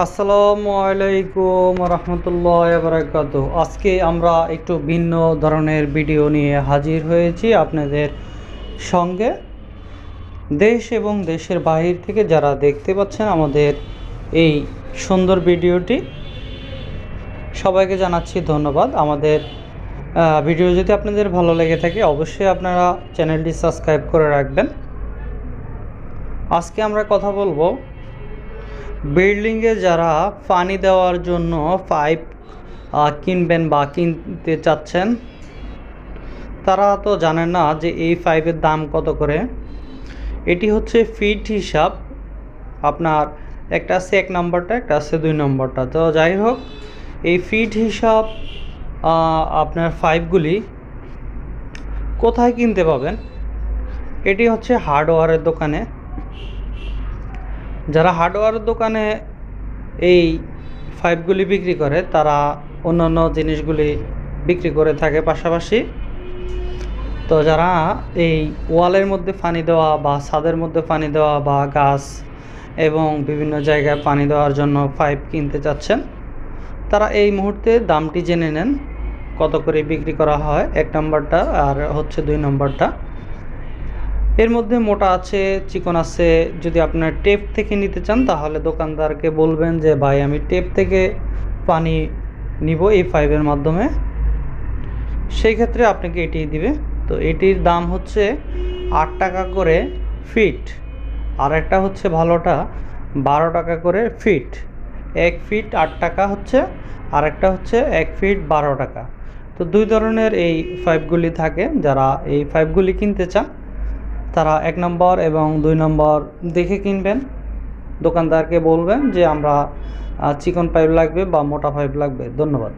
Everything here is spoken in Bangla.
আসসালামু আলাইকুম রহমতুল্লাহ বারাকাতু আজকে আমরা একটু ভিন্ন ধরনের ভিডিও নিয়ে হাজির হয়েছি আপনাদের সঙ্গে। দেশ এবং দেশের বাহির থেকে যারা দেখতে পাচ্ছেন আমাদের এই সুন্দর ভিডিওটি, সবাইকে জানাচ্ছি ধন্যবাদ। আমাদের ভিডিও যদি আপনাদের ভালো লেগে থাকে, অবশ্যই আপনারা চ্যানেলটি সাবস্ক্রাইব করে রাখবেন। আজকে আমরা কথা বলব বিল্ডিংয়ে যারা পানি দেওয়ার জন্য পাইপ কিনবেন বা কিনতে চাচ্ছেন, তারা তো জানেন না যে এই পাইপের দাম কত করে। এটি হচ্ছে ফিট হিসাব। আপনার একটা আছে এক নম্বরটা একটা আছে দুই নম্বরটা তো যাই হোক, এই ফিট হিসাব আপনার পাইপগুলি কোথায় কিনতে পাবেন? এটি হচ্ছে হার্ডওয়্যারের দোকানে। যারা হার্ডওয়্যারের দোকানে এই পাইপগুলি বিক্রি করে, তারা অন্যান্য জিনিসগুলি বিক্রি করে থাকে পাশাপাশি। তো যারা এই ওয়ালের মধ্যে পানি দেওয়া বা ছাদের মধ্যে পানি দেওয়া বা গাছ এবং বিভিন্ন জায়গায় পানি দেওয়ার জন্য পাইপ কিনতে চাচ্ছেন, তারা এই মুহূর্তে দামটি জেনে নেন, কত করে বিক্রি করা হয়, এক নম্বরটা আর হচ্ছে দুই নম্বরটা। এর মধ্যে মোটা আছে, চিকন আছে। যদি আপনার টেপ থেকে নিতে চান, তাহলে দোকানদারকে বলবেন যে, ভাই, আমি টেপ থেকে পানি নিব এই পাইপের মাধ্যমে। সেই ক্ষেত্রে আপনাকে এটি দিবে। তো এটির দাম হচ্ছে আট টাকা করে ফিট। আর একটা হচ্ছে ভালোটা, বারো টাকা করে ফিট। এক ফিট আট টাকা হচ্ছে, আর একটা হচ্ছে এক ফিট বারো টাকা। তো দুই ধরনের এই পাইপগুলি থাকে। যারা এই পাইপগুলি কিনতে চান তারা এক নম্বর এবং দুই নম্বর দেখে কিনবেন। দোকানদারকে বলবেন যে, আমরা চিকন পাইপ লাগবে বা মোটা পাইপ লাগবে। ধন্যবাদ।